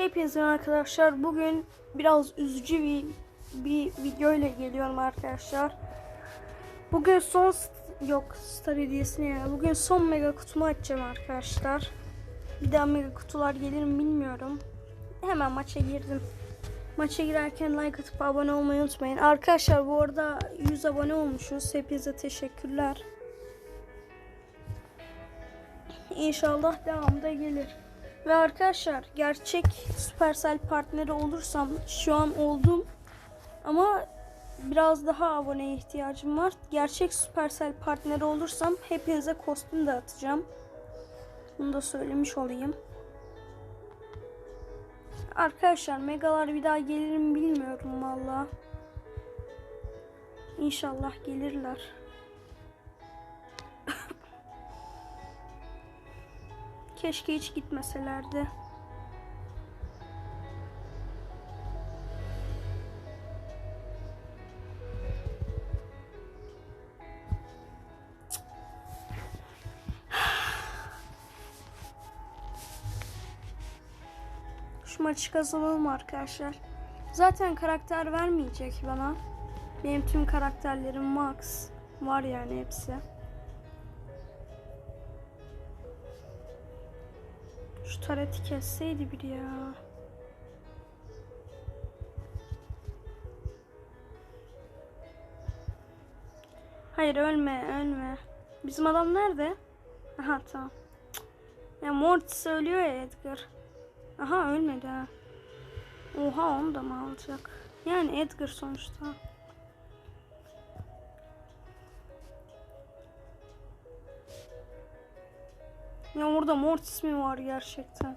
Hepinize arkadaşlar. Bugün biraz üzücü bir bir video ile geliyorum arkadaşlar. Bugün son yok star hediyesini ya. Bugün son mega kutumu açacağım arkadaşlar. Bir daha mega kutular gelir mi bilmiyorum. Hemen maça girdim. Maça girerken like atıp abone olmayı unutmayın. Arkadaşlar bu arada 100 abone olmuşuz. Hepinize teşekkürler. İnşallah devamda gelir. Ve arkadaşlar gerçek Supercell partneri olursam şu an oldum ama biraz daha aboneye ihtiyacım var. Gerçek Supercell partneri olursam hepinize kostüm dağıtacağım. Bunu da söylemiş olayım. Arkadaşlar megalar bir daha gelir mi bilmiyorum valla. İnşallah gelirler. Keşke hiç gitmeselerdi. Şu maçı kazanalım arkadaşlar. Zaten karakter vermeyecek bana. Benim tüm karakterlerim max. Var yani hepsi. Şu tareti kesseydi bir ya. Hayır ölme ölme. Bizim adam nerede? Aha tamam. Ya Mortis ölüyor ya Edgar. Aha ölmedi ha. Oha onu da mı alacak? Yani Edgar sonuçta. Ya orada Mortis mi var gerçekten?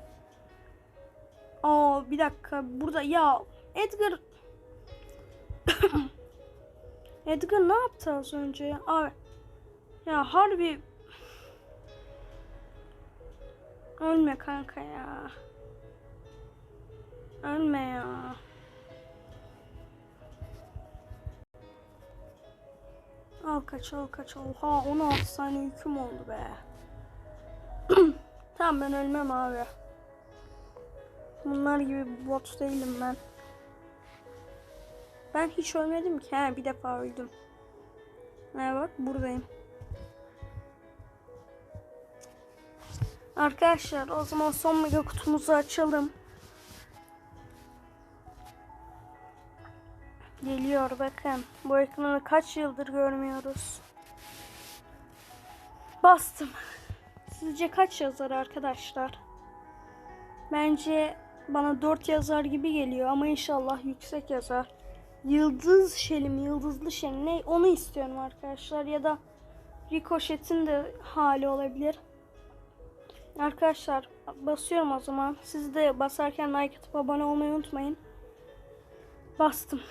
Aa bir dakika burada ya Edgar Edgar ne yaptı az önce? Aa, ya harbi Ölme kanka ya. Ölme ya. Al kaç al kaç. Oha 16 saniye yüküm oldu be. Tamam ben ölmem abi. Bunlar gibi bot değilim ben. Ben hiç ölmedim ki. He bir defa öldüm. Ne bak buradayım. Arkadaşlar o zaman son mega kutumuzu açalım. Geliyor bakın. Bu ekranı kaç yıldır görmüyoruz. Bastım. Sizce kaç yazar arkadaşlar? Bence bana 4 yazar gibi geliyor ama inşallah yüksek yazar. Yıldız şelim, yıldızlı şelim ne onu istiyorum arkadaşlar ya da Ricochet'in de hali olabilir. Arkadaşlar basıyorum o zaman. Siz de basarken like atıp abone olmayı unutmayın. Bastım.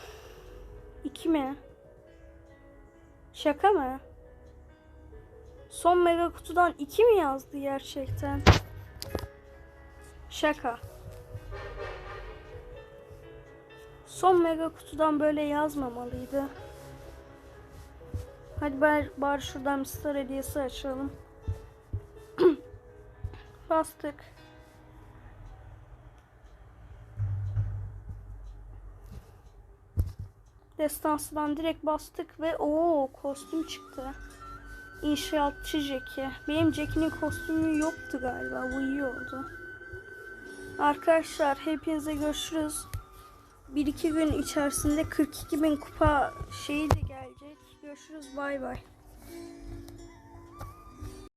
2 mi? Şaka mı? Son mega kutudan 2 mi yazdı gerçekten? Şaka. Son mega kutudan böyle yazmamalıydı. Hadi bari, bari şuradan bir star hediyesi açalım. Bastık. Destansıdan direkt bastık ve o kostüm çıktı. İnşaatçı Jack'i. Benim Jack'in kostümü yoktu galiba. Bu iyi oldu. Arkadaşlar hepinize görüşürüz. 1-2 gün içerisinde 42 bin kupa şeyi de gelecek. Görüşürüz bay bay.